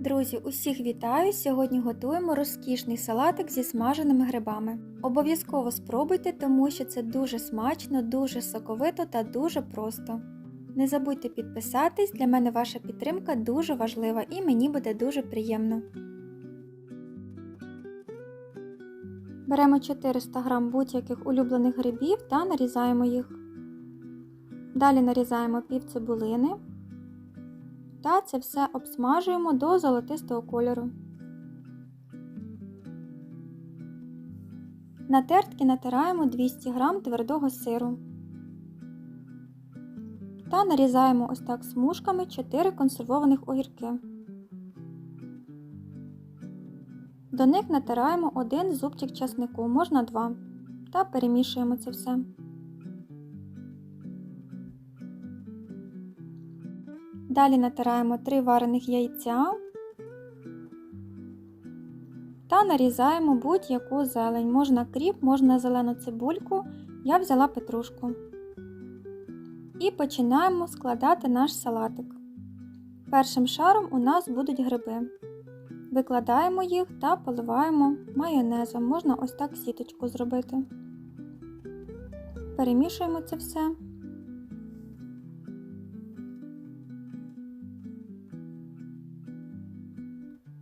Друзі, усіх вітаю! Сьогодні готуємо розкішний салатик зі смаженими грибами. Обов'язково спробуйте, тому що це дуже смачно, дуже соковито та дуже просто. Не забудьте підписатись, для мене ваша підтримка дуже важлива і мені буде дуже приємно. Беремо 400 г будь-яких улюблених грибів та нарізаємо їх. Далі нарізаємо пів цибулини та це все обсмажуємо до золотистого кольору. На тертки натираємо 200 г твердого сиру та нарізаємо ось так смужками 4 консервованих огірки. До них натираємо один зубчик часнику, можна два, та перемішуємо це все. Далі натираємо 3 варених яйця та нарізаємо будь-яку зелень. Можна кріп, можна зелену цибульку, я взяла петрушку. І починаємо складати наш салатик. Першим шаром у нас будуть гриби. Викладаємо їх та поливаємо майонезом. Можна ось так сіточку зробити. Перемішуємо це все.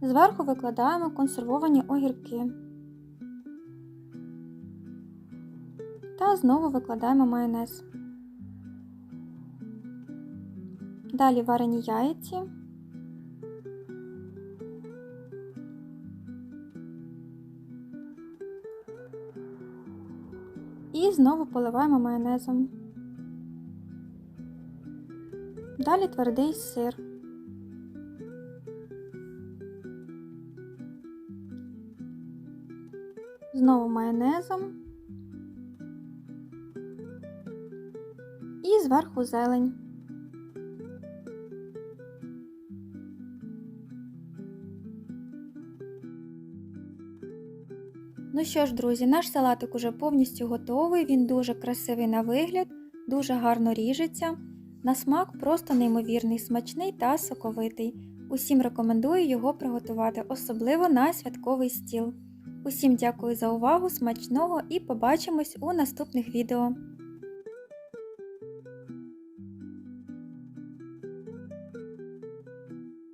Зверху викладаємо консервовані огірки. Та знову викладаємо майонез. Далі варені яйці. І знову поливаємо майонезом. Далі твердий сир. Знову майонезом. І зверху зелень. Ну що ж, друзі, наш салатик уже повністю готовий, він дуже красивий на вигляд, дуже гарно ріжеться. На смак просто неймовірний, смачний та соковитий. Усім рекомендую його приготувати, особливо на святковий стіл. Усім дякую за увагу, смачного і побачимось у наступних відео.